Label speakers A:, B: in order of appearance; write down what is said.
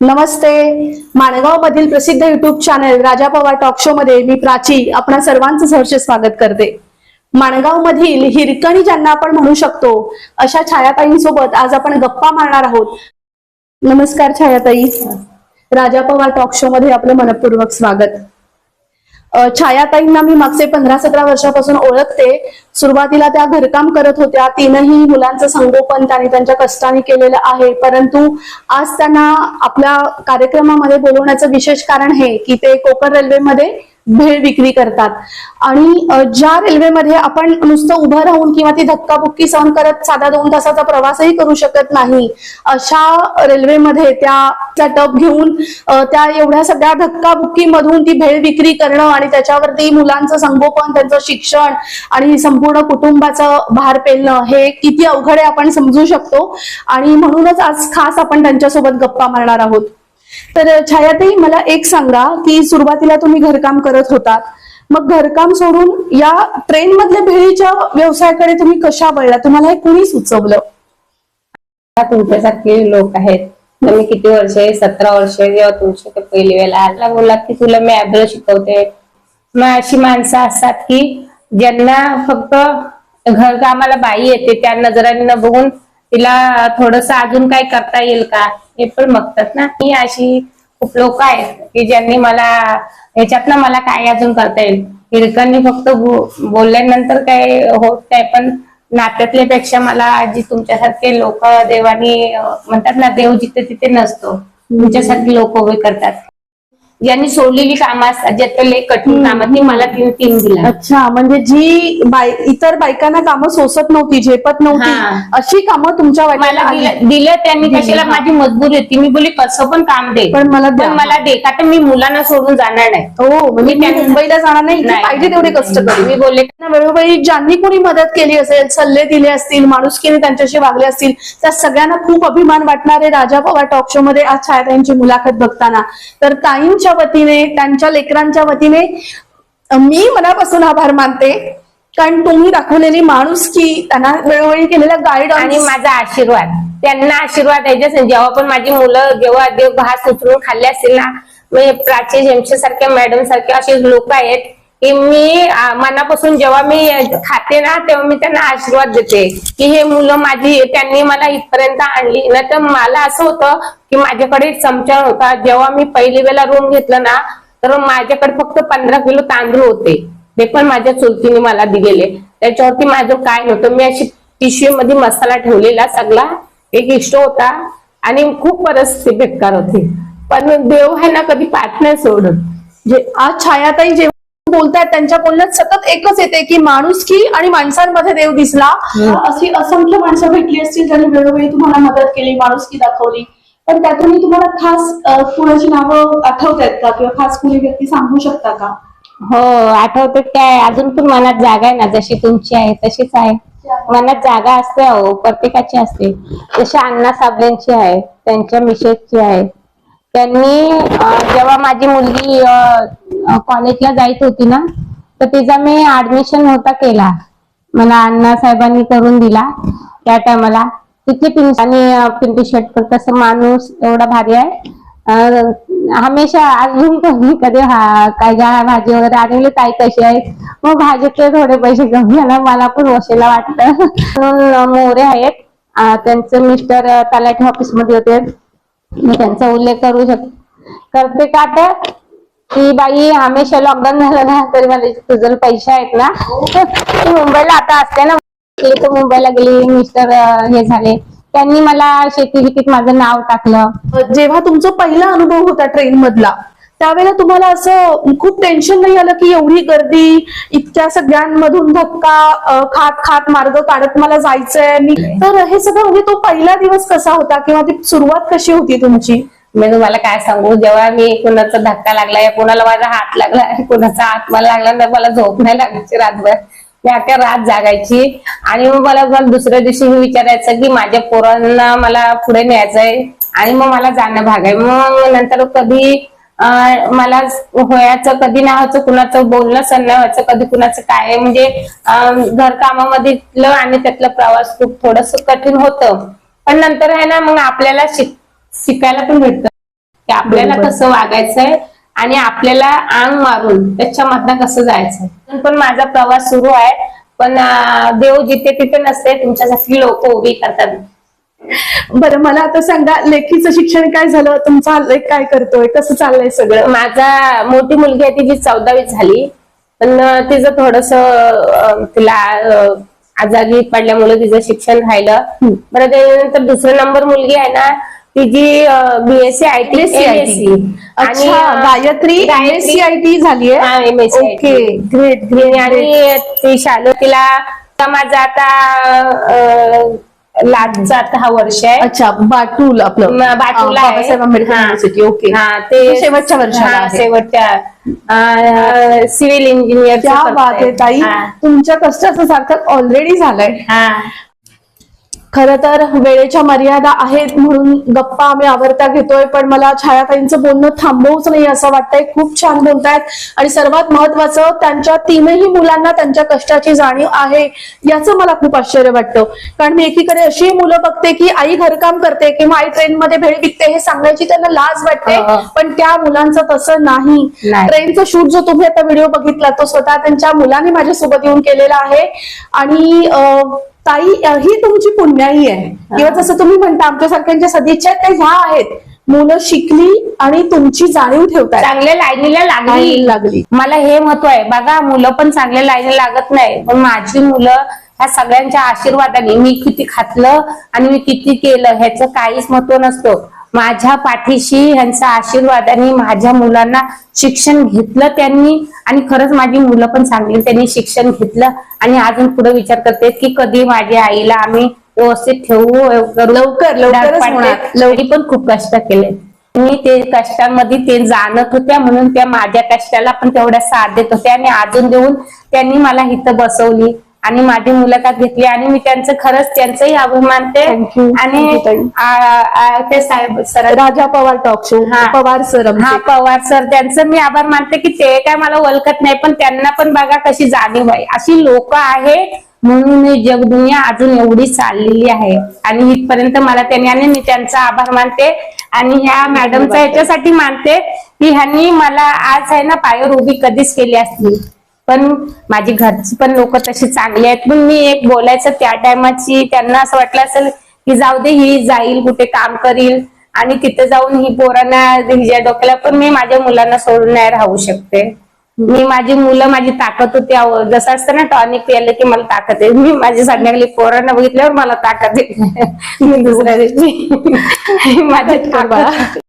A: नमस्ते. माणगाव मधील प्रसिद्ध YouTube channel Raja Pawar talk show मध्ये मी प्राची आपणा सर्वांचं सहर्ष स्वागत करते. माणगाव मधील हिरकणी ज्यांना आपण म्हणू शकतो अशा छायाताईंसोबत आज आपण गप्पा मारणार आहोत. नमस्कार छायाताई. राजा पवार टॉक शो मध्ये आपलं मनपूर्वक स्वागत. छायाताईंना मी मागचे पंधरा सतरा वर्षापासून ओळखते. सुरुवातीला त्या घरकाम करत होत्या. तीनही मुलांचं संगोपन त्यांनी त्यांच्या कष्टाने केलेलं आहे. परंतु आज त्यांना आपल्या कार्यक्रमामध्ये बोलवण्याचं विशेष कारण हे की ते कोकण रेल्वेमध्ये भेळ विक्री करतात. आणि ज्या रेल्वेमध्ये आपण नुसतं उभं राहून किंवा ती धक्काबुक्की सहन करत साधा दोन तासाचा प्रवासही करू शकत नाही अशा रेल्वेमध्ये त्या त्या टप घेऊन त्या एवढ्या सगळ्या धक्काबुक्की मधून ती भेळ विक्री करणं आणि त्याच्यावरती मुलांचं संगोपन त्यांचं शिक्षण आणि संपूर्ण कुटुंबाचं भार पेलणं हे किती अवघड आहे आपण समजू शकतो. आणि म्हणूनच आज खास आपण त्यांच्यासोबत गप्पा मारणार आहोत. तर छायाताई मला एक सांगा की सुरुवातीला तुम्ही घरकाम करत होतात. मग घरकाम सोडून या ट्रेन मधल्या भेळीच्या व्यवसायाकडे तुम्ही कशा वळला? तुम्हाला हे कुणी सुचवलं
B: तुमच्यासारखे लोक आहेत. तर मी किती वर्ष? सतरा वर्ष? जेव्हा तुमच्या ते पहिली वेळेला आला बोलला की तुला मी ऍब्रो शिकवते. मग अशी माणसं असतात की ज्यांना फक्त घरकामाला बाई येते त्या नजराने बघून तिला थोडस अजून काय करता येईल का? हे पण बघतात ना. ही अशी खूप लोक आहेत की ज्यांनी मला याच्यातनं मला काय अजून करता येईल? हिरकांनी फक्त बोलल्यानंतर काय होत नाही पण नात्यातल्या पेक्षा मला जी तुमच्यासारखे लोक देवानी म्हणतात ना देव जिथे तिथे नसतो. तुमच्यासारखे लोक उभे करतात. ज्यांनी सोडलेली कामं असतात ज्यातले कठीण कामं ती मला तीन तीन दिला
A: अच्छा म्हणजे जी बाय इतर बायकांना कामं सोसत नव्हती झेपत नव्हती
B: हा.
A: अशी कामं तुमच्या
B: मला
A: वाट्याला आली.
B: दिलं दिलं त्यांनी कशाला. माझी मजबुरी होती मी बोली कसं पण काम दे
A: पण मला द्या.
B: पण मला दे का तर मी मुलांना सोडून जाणार नाही
A: हो म्हणजे मी
B: त्यांनी-
A: मुंबईला जाणार नाही इथे
B: नाही.
A: पाहिजे तेवढे कष्ट करू
B: मी बोलले
A: त्यांना वेळोवेळी ज्यांनी कोणी मदत केली असेल सल्ले दिले असतील माणुसकीने त्यांच्याशी वागले असतील त्या सगळ्यांना खूप अभिमान वाटणारे राजा पवार टॉक शो मध्ये आज छायाताईंची मुलाखत बघताना तर ताईंच्या वतीने त्यांच्या लेकरांच्या वतीने मी मनापासून आभार मानते. कारण तुम्ही दाखवलेली माणूस की त्यांना वेळोवेळी केलेला गाईड
B: आणि माझा आशीर्वाद. त्यांना आशीर्वाद द्यायचे जेव्हा पण माझी मुलं जेव्हा देव घास उचलून खाल्ले असतील ना म्हणजे प्राची जेमशे सारख्या मॅडम सारखे असे लोक आहेत की मी मनापासून जेव्हा मी खाते ना तेव्हा मी त्यांना आशीर्वाद देते. की हे मुलं माझी त्यांनी मला इथपर्यंत आणली. नाही तर मला असं होतं की माझ्याकडे चमचा होता. जेव्हा मी पहिली वेळेला रूम घेतलं ना तर माझ्याकडे फक्त पंधरा किलो तांदूळ होते. ते पण माझ्या चुलतीने मला दिलेले. त्याच्यावरती माझं काय नव्हतं. मी अशी पिशवी मध्ये मसाला ठेवलेला सगळा. एक इष्ट होता. आणि खूप परिस्थिती बेकार होती. पण देव आहे ना कधी पाठ नाही सोडत.
A: जे आज छायाताई जेव्हा बोलतायत त्यांच्या बोलण्यात सतत एकच येते की माणुसकी आणि माणसांमध्ये देव दिसला. अशी असंख्य माणसं भेटली असतील ज्यांनी वेळोवेळी तुम्हाला मदत केली माणुसकी दाखवली. पण त्यातूनही तुम्हाला खास कुणाची नावं आठवत आहेत का? किंवा खास कुणी व्यक्ती सांगू शकता का?
B: हो आठवते काय? अजून पण मनात जागा आहे ना? जशी तुमची आहे तशीच आहे. मनात जागा असते अहो प्रत्येकाची असते. जशी अण्णा साबळेंची आहे त्यांच्या मिसेसची आहे. त्यांनी जेव्हा माझी मुलगी कॉलेजला जायत होती ना तर तिचा मी ऍडमिशन होता केला. मला अण्णा साहेबांनी करून दिला त्या टायमाला तिथले पिंक आणि पिंटी पिंटू शर्ट पण तसं माणूस एवढा भारी आहे. हमेशा अजून कोणी कधी हा काय भाजी वगैरे आणली काय कशी आहे. मग भाजीतले थोडे पैसे कमी आला मला पण वशेला वाटतं. म्हणून मोरे आहेत. त्यांचे मिस्टर तलाठी ऑफिसमध्ये होते. मी त्यांचा उल्लेख करू शक करते का तर? की बाई हमेशा लॉकडाऊन झालं ना तरी मला तुझं पैसे आहेत ना. ती मुंबईला आता असते ना. तर मुंबईला गेली मिस्टर हे झाले. त्यांनी मला शेती विकीत माझं नाव टाकलं.
A: जेव्हा तुमचा पहिला अनुभव होता ट्रेन मधला त्यावेळेला तुम्हाला असं खूप टेन्शन नाही आलं की एवढी गर्दी इतक्या सगळ्यांमधून धक्का खात खात मार्ग काढत मला जायचंय? मी तर हे सगळं म्हणजे तो पहिला दिवस कसा होता? किंवा ती सुरुवात कशी होती तुमची?
B: मी तुम्हाला काय सांगू? जेव्हा मी कुणाचा धक्का लागला या माझा हात लागला कुणाचा हात मला लागला तर मला झोप नाही लागायची रातभर मी अख्या रात जागायची आणि मग मला दुसऱ्या दिवशी मी विचारायचं की माझ्या पोरांना मला पुढे न्यायचंय आणि मग मला जाणं भाग आहे मग नंतर कधी मला होयाचं कधी नाही व्हायचं कुणाचं बोलणं सण नाही व्हायचं कधी कुणाचं काय आहे. म्हणजे घर घरकामामधलं आणि त्यातला प्रवास खूप थोडस कठीण होतं. पण नंतर आहे ना मग आपल्याला शिक शिकायला पण भेटतं. की आपल्याला. कसं वागायचंय आणि आपल्याला अंग मारून त्याच्यामधनं कसं जायचंय. पण माझा प्रवास सुरू आहे. पण देव जिथे तिथे नसते तुमच्यासाठी लोक उभी करतात.
A: बरं मला आता सांगा लेखीचं शिक्षण काय झालं? तुमचा लेख काय करतोय? कसं चाललंय सगळं?
B: माझा मोठी मुलगी आहे तिची चौदावी झाली. पण तिचं थोडस तिला आजारी पडल्यामुळे तिचं शिक्षण राहिलं. बरं त्याच्यानंतर दुसरा नंबर मुलगी आहे ना तिची बीएससी आय टी
A: MSc. अच्छा Gayatri MSc I T
B: MSc
A: okay great great
B: आणि ती शालू तिला माझा आता लाटचा आता हा वर्ष आहे.
A: अच्छा बाटूल आपलं.
B: बाटूला.
A: बाबासाहेब आंबेडकर. University okay.
B: हा, ते
A: शेवटच्या वर्षाला.
B: शेवटच्या सिव्हिल इंजिनियर
A: क्या बात आहे ताई. तुमच्या कष्टाचं सार्थक ऑलरेडी झालंय. खर तर वेळेच्या मर्यादा आहेत म्हणून गप्पा आम्ही आवरता घेतोय पण मला छायाताईंचं बोलणं थांबवूच नाही असं वाटतंय. खूप छान बोलतायत. आणि सर्वात महत्वाचं त्यांच्या तीनही मुलांना त्यांच्या कष्टाची जाणीव आहे याचं मला खूप आश्चर्य वाटतं. कारण मी एकीकडे अशी मुलं बघते की आई घरकाम करते किंवा आई ट्रेनमध्ये भेळ विकते हे सांगण्याची त्यांना लाज वाटते. पण त्या मुलांचं तसं नाही. ट्रेनचं शूट जो तुम्ही आता व्हिडिओ बघितला तो स्वतः त्यांच्या मुलांनी माझ्यासोबत येऊन केलेला आहे. आणि ताई ही तुमची पुण्याई आहे. किंवा जसं तुम्ही म्हणता आमच्यासारख्यांच्या सदिच्छा त्या ह्या आहेत. मुलं शिकली आणि तुमची जाणीव ठेवतात
B: चांगल्या लाईनीला लागली.
A: लागली.
B: मला हे महत्त्व आहे. बघा मुलं पण चांगल्या लाईनीला लागत नाही. पण माझी मुलं ह्या सगळ्यांच्या आशीर्वादाने मी किती खातलं आणि मी किती केलं ह्याचं काहीच महत्त्व नसतो. माझ्या पाठीशी आशीर्वाद आणि माझ्या मुलांना शिक्षण घेतलं त्यांनी आणि खरंच माझी मुलं पण चांगली त्यांनी शिक्षण घेतलं आणि अजून पुढे विचार करते की कधी माझ्या आईला आम्ही व्यवस्थित ठेवू करू.
A: लवकर.
B: लवकर पण खूप कष्ट केले मी ते कष्टांमध्ये ते जाणत होत्या म्हणून त्या माझ्या कष्टाला पण तेवढ्या साथ देत होत्या आणि अजून देऊन त्यांनी मला इथं बसवली आणि माझी मुलाखत घेतली आणि मी त्यांचं खरंच त्यांचंही आभार मानते
A: Thank you.
B: आणि
A: Thank you, ताई.
B: आ- आ- ते साहेब sir
A: Raja Pawar talk show
B: हा.
A: पवार सर आमचे.
B: हा पवार सर त्यांचं मी आभार मानते की ते काय मला ओळखत नाही पण त्यांना पण बघा कशी जाणीव आहे अशी लोक आहेत म्हणून ही जगदुनिया अजून एवढी चाललेली आहे आणि इथपर्यंत मला त्यांनी आणि मी त्यांचा आभार मानते आणि ह्या मॅडमचा ह्याच्यासाठी मानते की ह्यांनी मला आज आहे ना पायावर उभी कधीच केली असती पण माझी घरची पण लोक तशी चांगली आहेत. पण मी एक बोलायचं त्या टायमाची त्यांना असं वाटलं असेल की जाऊ दे ही जाईल कुठे काम करील आणि तिथे जाऊन ही पोरांना हिच्या डोक्याला पण मी माझ्या मुलांना सोडून नाही राहू शकते. मी माझी मुलं माझी ताकद होती. जसं असतं ना टॉनिक प्यायलं की मला ताकद आहे. मी माझी संध्याकाळी पोरांना बघितल्यावर मला ताकद आहे. मी दुसऱ्या दिवशी. माझी ताकद